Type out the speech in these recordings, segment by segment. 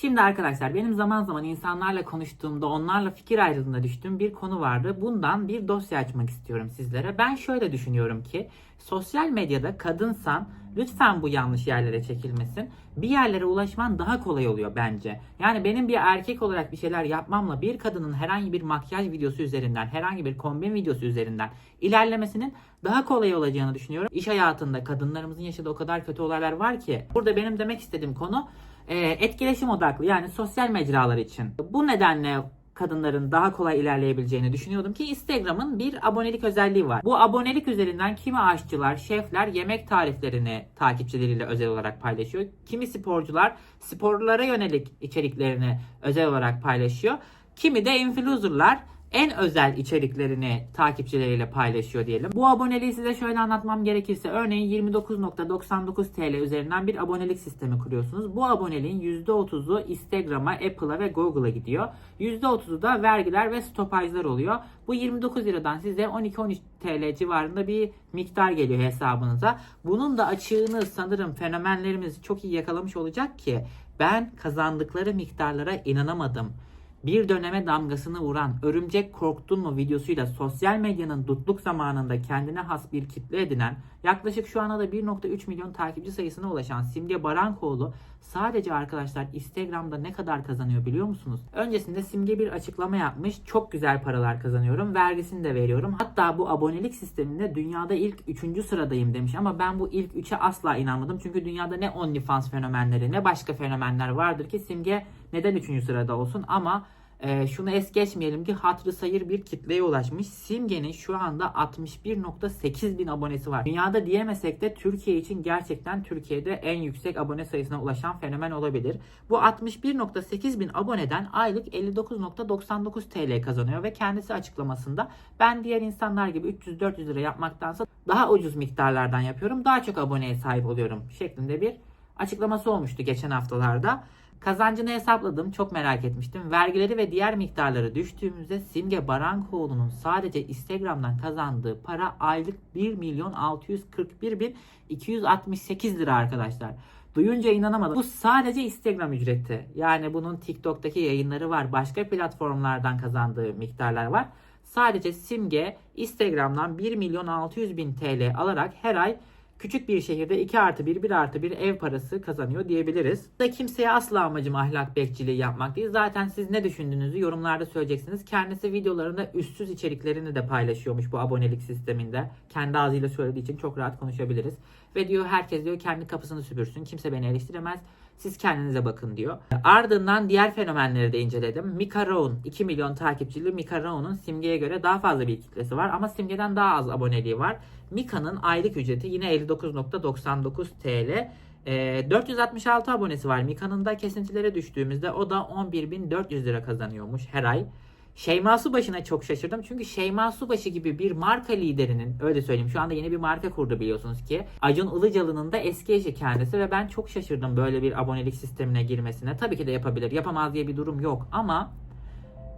Şimdi arkadaşlar benim zaman zaman insanlarla konuştuğumda onlarla fikir ayrılığına düştüğüm bir konu vardı. Bundan bir dosya açmak istiyorum sizlere. Ben şöyle düşünüyorum ki sosyal medyada kadınsan lütfen bu yanlış yerlere çekilmesin. Bir yerlere ulaşman daha kolay oluyor bence. Yani benim bir erkek olarak bir şeyler yapmamla bir kadının herhangi bir makyaj videosu üzerinden, herhangi bir kombin videosu üzerinden ilerlemesinin daha kolay olacağını düşünüyorum. İş hayatında kadınlarımızın yaşadığı o kadar kötü olaylar var ki. Burada benim demek istediğim konu e, etkileşim odaklı yani sosyal mecralar için. Bu nedenle kadınların daha kolay ilerleyebileceğini düşünüyordum ki Instagram'ın bir abonelik özelliği var. Bu abonelik üzerinden kimi aşçılar, şefler yemek tariflerini takipçileriyle özel olarak paylaşıyor. Kimi sporcular sporlara yönelik içeriklerini özel olarak paylaşıyor. Kimi de influencerlar en özel içeriklerini takipçileriyle paylaşıyor diyelim. Bu aboneliği size şöyle anlatmam gerekirse örneğin 29.99 TL üzerinden bir abonelik sistemi kuruyorsunuz. Bu aboneliğin %30'u Instagram'a, Apple'a ve Google'a gidiyor. %30'u da vergiler ve stopajlar oluyor. Bu 29 liradan size 12-13 TL civarında bir miktar geliyor hesabınıza. Bunun da açığını sanırım fenomenlerimiz çok iyi yakalamış olacak ki ben kazandıkları miktarlara inanamadım bir döneme damgasını vuran Örümcek Korktun mu videosuyla sosyal medyanın dutluk zamanında kendine has bir kitle edinen yaklaşık şu ana da 1.3 milyon takipçi sayısına ulaşan Simge Barankoğlu sadece arkadaşlar Instagram'da ne kadar kazanıyor biliyor musunuz? Öncesinde Simge bir açıklama yapmış. Çok güzel paralar kazanıyorum. Vergisini de veriyorum. Hatta bu abonelik sisteminde dünyada ilk 3. sıradayım demiş ama ben bu ilk 3'e asla inanmadım. Çünkü dünyada ne OnlyFans fenomenleri ne başka fenomenler vardır ki Simge neden 3. sırada olsun ama e, şunu es geçmeyelim ki hatırı sayır bir kitleye ulaşmış. Simge'nin şu anda 61.8 bin abonesi var. Dünyada diyemesek de Türkiye için gerçekten Türkiye'de en yüksek abone sayısına ulaşan fenomen olabilir. Bu 61.8 bin aboneden aylık 59.99 TL kazanıyor ve kendisi açıklamasında ben diğer insanlar gibi 300-400 lira yapmaktansa daha ucuz miktarlardan yapıyorum. Daha çok aboneye sahip oluyorum şeklinde bir açıklaması olmuştu geçen haftalarda. Kazancını hesapladım. Çok merak etmiştim. Vergileri ve diğer miktarları düştüğümüzde Simge Barankoğlu'nun sadece Instagram'dan kazandığı para aylık 1 milyon 641 bin 268 lira arkadaşlar. Duyunca inanamadım. Bu sadece Instagram ücreti. Yani bunun TikTok'taki yayınları var. Başka platformlardan kazandığı miktarlar var. Sadece Simge Instagram'dan 1 milyon 600 bin TL alarak her ay küçük bir şehirde 2 artı 1, 1 artı 1 ev parası kazanıyor diyebiliriz. Da kimseye asla amacım ahlak bekçiliği yapmak değil. Zaten siz ne düşündüğünüzü yorumlarda söyleyeceksiniz. Kendisi videolarında üstsüz içeriklerini de paylaşıyormuş bu abonelik sisteminde. Kendi ağzıyla söylediği için çok rahat konuşabiliriz. Ve diyor herkes diyor kendi kapısını süpürsün. Kimse beni eleştiremez. Siz kendinize bakın diyor. Ardından diğer fenomenleri de inceledim. Mika Rowan 2 milyon takipçili Mika Rowan'un Simge'ye göre daha fazla bir kitlesi var ama Simge'den daha az aboneliği var. Mika'nın aylık ücreti yine 59.99 TL. E, 466 abonesi var. Mika'nın da kesintilere düştüğümüzde o da 11.400 lira kazanıyormuş her ay. Şeyma Subaşı'na çok şaşırdım. Çünkü Şeyma Subaşı gibi bir marka liderinin öyle söyleyeyim şu anda yeni bir marka kurdu biliyorsunuz ki. Acun Ilıcalı'nın da eski eşi kendisi ve ben çok şaşırdım böyle bir abonelik sistemine girmesine. Tabii ki de yapabilir. Yapamaz diye bir durum yok ama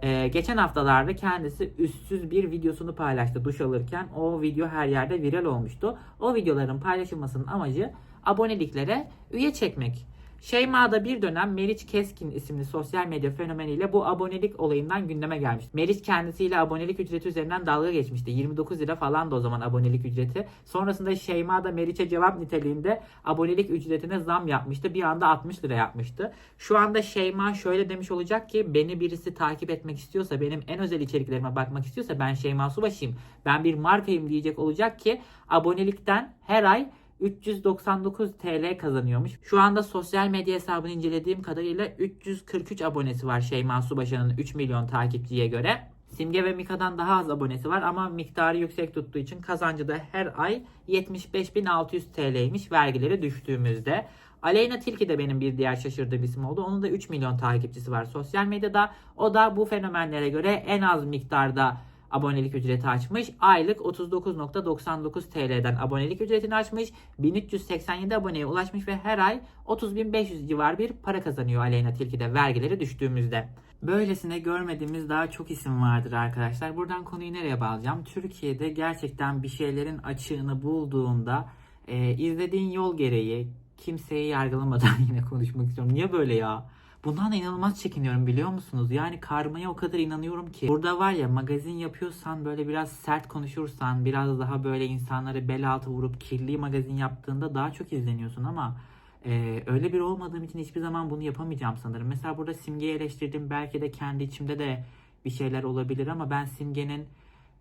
ee, geçen haftalarda kendisi üstsüz bir videosunu paylaştı duş alırken. O video her yerde viral olmuştu. O videoların paylaşılmasının amacı aboneliklere üye çekmek. Şeyma da bir dönem Meriç Keskin isimli sosyal medya fenomeniyle bu abonelik olayından gündeme gelmiş. Meriç kendisiyle abonelik ücreti üzerinden dalga geçmişti. 29 lira falan da o zaman abonelik ücreti. Sonrasında Şeyma da Meriç'e cevap niteliğinde abonelik ücretine zam yapmıştı. Bir anda 60 lira yapmıştı. Şu anda Şeyma şöyle demiş olacak ki beni birisi takip etmek istiyorsa, benim en özel içeriklerime bakmak istiyorsa ben Şeyma Subaşı'yım. Ben bir markayım diyecek olacak ki abonelikten her ay 399 TL kazanıyormuş. Şu anda sosyal medya hesabını incelediğim kadarıyla 343 abonesi var Şeyma Subaşı'nın 3 milyon takipçiye göre. Simge ve Mika'dan daha az abonesi var ama miktarı yüksek tuttuğu için kazancı da her ay 75.600 TL'ymiş vergileri düştüğümüzde. Aleyna Tilki de benim bir diğer şaşırdığım isim oldu. Onun da 3 milyon takipçisi var sosyal medyada. O da bu fenomenlere göre en az miktarda abonelik ücreti açmış. Aylık 39.99 TL'den abonelik ücretini açmış. 1387 aboneye ulaşmış ve her ay 30.500 civar bir para kazanıyor Aleyna Tilki'de vergileri düştüğümüzde. Böylesine görmediğimiz daha çok isim vardır arkadaşlar. Buradan konuyu nereye bağlayacağım? Türkiye'de gerçekten bir şeylerin açığını bulduğunda e, izlediğin yol gereği kimseyi yargılamadan yine konuşmak istiyorum. Niye böyle ya? Bundan da inanılmaz çekiniyorum biliyor musunuz? Yani karmaya o kadar inanıyorum ki. Burada var ya magazin yapıyorsan böyle biraz sert konuşursan biraz daha böyle insanları bel altı vurup kirli magazin yaptığında daha çok izleniyorsun ama e, öyle bir olmadığım için hiçbir zaman bunu yapamayacağım sanırım. Mesela burada Simge'yi eleştirdim belki de kendi içimde de bir şeyler olabilir ama ben Simge'nin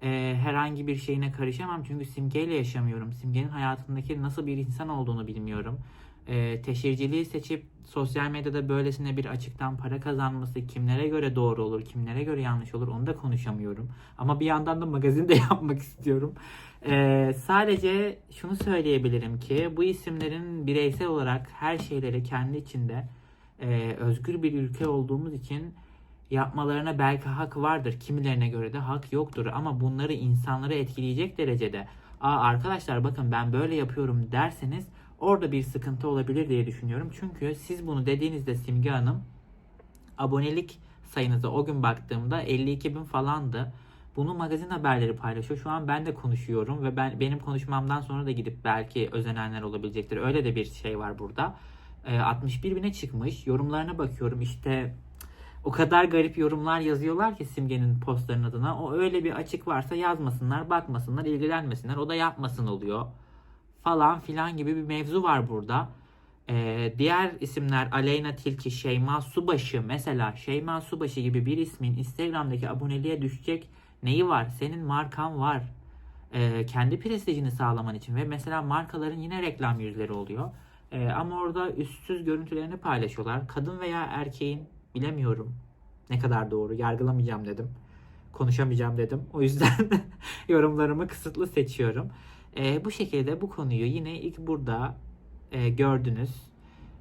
e, herhangi bir şeyine karışamam çünkü Simge'yle yaşamıyorum. Simge'nin hayatındaki nasıl bir insan olduğunu bilmiyorum e, teşhirciliği seçip sosyal medyada böylesine bir açıktan para kazanması kimlere göre doğru olur, kimlere göre yanlış olur onu da konuşamıyorum. Ama bir yandan da magazin de yapmak istiyorum. E, sadece şunu söyleyebilirim ki bu isimlerin bireysel olarak her şeyleri kendi içinde e, özgür bir ülke olduğumuz için yapmalarına belki hak vardır. Kimilerine göre de hak yoktur. Ama bunları insanları etkileyecek derecede Aa arkadaşlar bakın ben böyle yapıyorum derseniz orada bir sıkıntı olabilir diye düşünüyorum. Çünkü siz bunu dediğinizde Simge Hanım abonelik sayınıza o gün baktığımda 52 bin falandı. Bunu magazin haberleri paylaşıyor. Şu an ben de konuşuyorum ve ben benim konuşmamdan sonra da gidip belki özenenler olabilecektir. Öyle de bir şey var burada. Ee, 61 bine çıkmış. Yorumlarına bakıyorum işte o kadar garip yorumlar yazıyorlar ki Simge'nin postların adına. O öyle bir açık varsa yazmasınlar, bakmasınlar, ilgilenmesinler. O da yapmasın oluyor. Falan filan gibi bir mevzu var burada. Ee, diğer isimler Aleyna Tilki, Şeyma Subaşı mesela Şeyma Subaşı gibi bir ismin Instagram'daki aboneliğe düşecek neyi var? Senin markan var. Ee, kendi prestijini sağlaman için ve mesela markaların yine reklam yüzleri oluyor. Ee, ama orada üstsüz görüntülerini paylaşıyorlar. Kadın veya erkeğin bilemiyorum ne kadar doğru yargılamayacağım dedim. Konuşamayacağım dedim. O yüzden yorumlarımı kısıtlı seçiyorum. Ee, bu şekilde bu konuyu yine ilk burada e, gördünüz.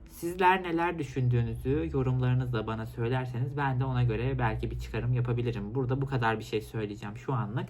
Sizler neler düşündüğünüzü yorumlarınızla bana söylerseniz ben de ona göre belki bir çıkarım yapabilirim. Burada bu kadar bir şey söyleyeceğim şu anlık.